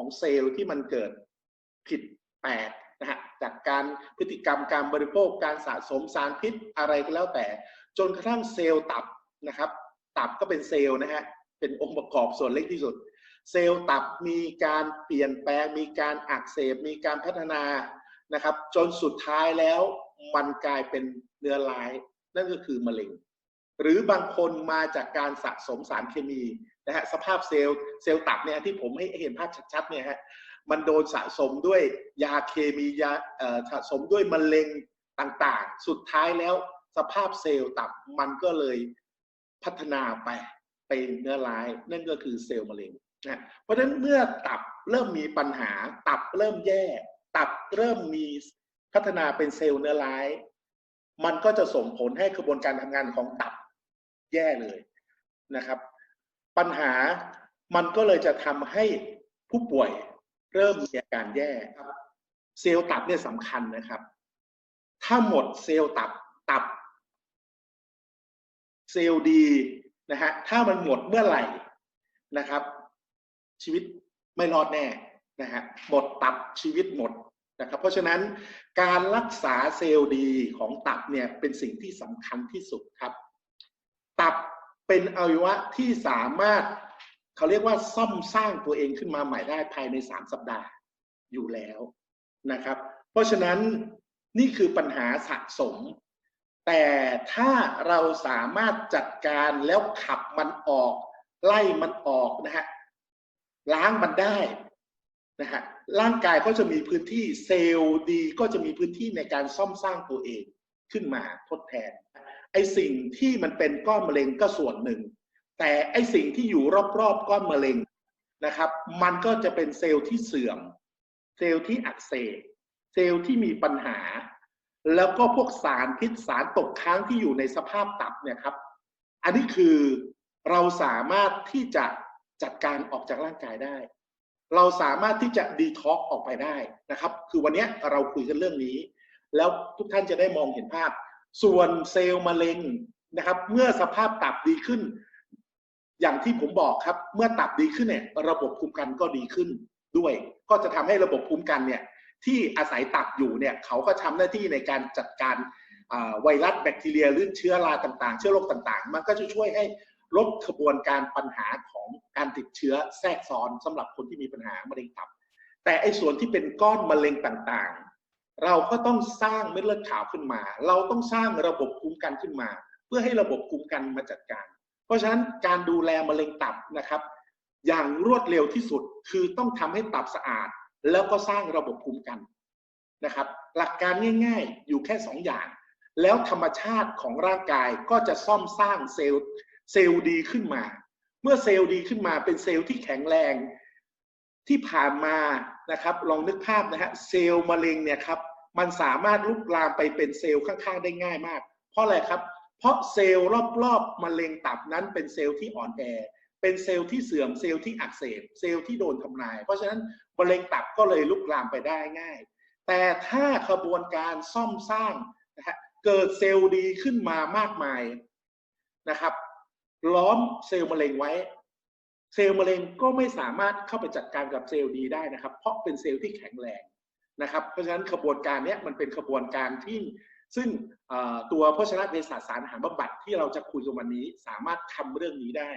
ของเซลล์ที่มันเกิดผิดแปลกนะฮะจากการพฤติกรรมการบริโภคการสะสมสารพิษอะไรก็แล้วแต่ จนกระทั่งเซลล์ตับนะครับ ตับก็เป็นเซลล์นะฮะเป็นองค์ประกอบส่วนเล็กที่สุด เซลล์ตับมีการเปลี่ยนแปลง มีการอักเสบมีการพัฒนานะครับ จนสุดท้ายแล้วมันกลายเป็นเนื้อร้าย นั่นก็คือมะเร็ง หรือบางคนมาจากการสะสมสารเคมี นะฮะสภาพเซลล์เซลล์ตับเนี่ยที่ผมให้เห็นภาพชัดๆเนี่ยฮะมันโดนสะสมด้วยยาเคมียาสะสมด้วยมะเร็งต่างๆ สุดท้ายแล้วสภาพเซลล์ตับมันก็เลยพัฒนาไปเป็นเนื้อร้ายนั่นก็คือเซลล์มะเร็งนะเพราะฉะนั้นเมื่อตับเริ่มมีปัญหา ตับเริ่มแย่ ตับเริ่มมีพัฒนาเป็นเซลล์เนื้อร้าย มันก็จะส่งผลให้กระบวนการทำงานของตับแย่เลยนะครับ ปัญหามันก็เลยจะทำให้ผู้ป่วยเริ่มมีอาการแย่ครับเซลล์ตับเนี่ยสำคัญนะครับ ถ้าหมดเซลล์ตับตับ เซลล์ดีนะฮะถ้ามันหมดเมื่อไหร่นะครับ ชีวิตไม่รอดแน่นะฮะหมดตับชีวิตหมดนะครับ เพราะฉะนั้นการรักษาเซลล์ดีของตับเนี่ยเป็นสิ่งที่สำคัญที่สุดครับตับ เป็นอวัยวะที่สามารถเขาเรียกว่าซ่อมสร้างตัวเองขึ้นมาใหม่ได้ภายใน 3 สัปดาห์อยู่แล้วนะครับ เพราะฉะนั้นนี่คือปัญหาสะสม แต่ถ้าเราสามารถจัดการแล้วขับมันออก ไล่มันออกนะฮะล้างมันได้นะฮะร่างกายก็จะมีพื้นที่เซลล์ดีก็จะมีพื้นที่ในการซ่อมสร้างตัวเองขึ้นมาทดแทน ไอสิ่งที่มันเป็นก้อนมะเร็งก็ส่วนหนึ่ง แต่ไอสิ่งที่อยู่รอบๆก้อนมะเร็งนะครับ มันก็จะเป็นเซลล์ที่เสื่อม เซลล์ที่อักเสบเซลล์ที่มีปัญหา แล้วก็พวกสารพิษสารตกค้างที่อยู่ในสภาพตับเนี่ยครับ อันนี้คือเราสามารถที่จะจัดการออกจากร่างกายได้ เราสามารถที่จะดีท็อกออกไปได้นะครับ คือวันนี้เราคุยกันเรื่องนี้ แล้วทุกท่านจะได้มองเห็นภาพ ส่วนเซลล์มะเร็งนะครับ เมื่อสภาพตับดีขึ้น อย่างที่ผมบอกครับ เมื่อตับดีขึ้นเนี่ย ระบบภูมิกันก็ดีขึ้นด้วย ก็จะทำให้ระบบภูมิกันเนี่ย ที่อาศัยตับอยู่เนี่ย เขาก็ทำหน้าที่ในการจัดการไวรัสแบคทีเรียหรือเชื้อราต่างๆ เชื้อโรคต่างๆ มันก็จะช่วยให้ลดกระบวนการปัญหาของการติดเชื้อแทรกซ้อนสำหรับคนที่มีปัญหามะเร็งตับ แต่ไอ้ส่วนที่เป็นก้อนมะเร็งต่างๆ เราก็ต้องสร้างเม็ดเลือดขาวขึ้นมา เราต้องสร้างระบบภูมิกันขึ้นมา เพื่อให้ระบบภูมิกันมาจัดการ เพราะฉะนั้นการดูแลมะเร็งตับนะครับ อย่างรวดเร็วที่สุดคือต้องทำให้ตับสะอาด แล้วก็สร้างระบบภูมิกันนะครับ หลักการง่ายๆ อยู่แค่2ออย่าง แล้วธรรมชาติของร่างกายก็จะซ่อมสร้างเซลล์เซลล์ดีขึ้นมา เมื่อเซลล์ดีขึ้นมาเป็นเซลล์ที่แข็งแรงที่ผ่านมานะครับ ลองนึกภาพนะฮะเซลล์มะเร็งเนี่ยครับ มันสามารถลุกลามไปเป็นเซลล์ข้างๆได้ง่ายมาก เพราะอะไรครับ เพราะเซลล์รอบๆมะเร็งตับนั้นเป็นเซลล์ที่อ่อนแอ เป็นเซลล์ที่เสื่อมเซลล์ที่อักเสบเซลล์ที่โดนทำลาย เพราะฉะนั้นมะเร็งตับก็เลยลุกลามไปได้ง่าย แต่ถ้าขบวนการซ่อมสร้างนะฮะเกิดเซลล์ดีขึ้นมามากมายนะครับ ล้อมเซลล์มะเร็งไว้ เซลล์มะเร็งก็ไม่สามารถเข้าไปจัดการกับเซลล์ดีได้นะครับ เพราะเป็นเซลล์ที่แข็งแรง นะครับ เพราะฉะนั้นขบวนการนี้มันเป็นขบวนการที่ซึ่งตัวโภชนะเภสัชสารอาหารบำบัดที่เราจะคุยกันวันนี้สามารถทำเรื่องนี้ได้